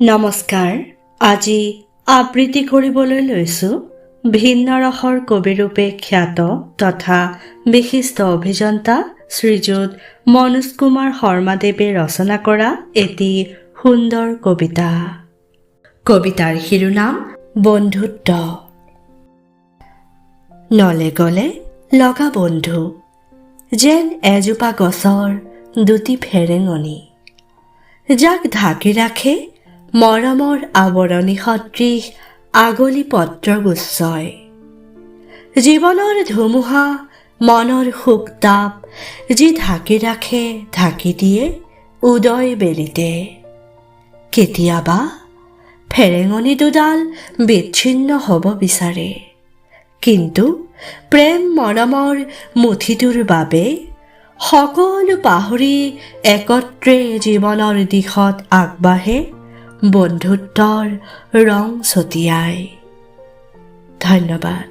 নমস্কাৰ। আজি আবৃত্তি কৰিবলৈ লৈছোঁ ভিন্ন ৰসৰ কবিৰূপে খ্যাত তথা বিশিষ্ট অভিযন্তা শ্ৰীযুত মনোজ কুমাৰ শৰ্মাদেৱে ৰচনা কৰা এটি সুন্দৰ কবিতা। কবিতাৰ শিৰোনাম বন্ধুত্ব। নলে গলে লগা বন্ধু, যেন এজোপা গছৰ দুটি ফেৰেঙনি। যাক ঢাকি ৰাখে মৰমৰ আৱৰণী সদৃশ আগলি পত্ৰগুচ্ছই জীৱনৰ ধুমুহা, মনৰ শোক তাপ, যি ঢাকি ৰাখে, ঢাকি দিয়ে, উদয় বেলিতে। কেতিয়াবা ফেৰেঙনি দুডাল বিচ্ছিন্ন হ'ব বিচাৰে। কিন্তু প্ৰেম মৰমৰ মুঠিটোৰ বাবে সকলো পাহৰি একত্ৰে জীৱনৰ দিশত আগবাঢ়ে বন্ধুত্বৰ ৰং ছটিয়াই ধন্যবাদ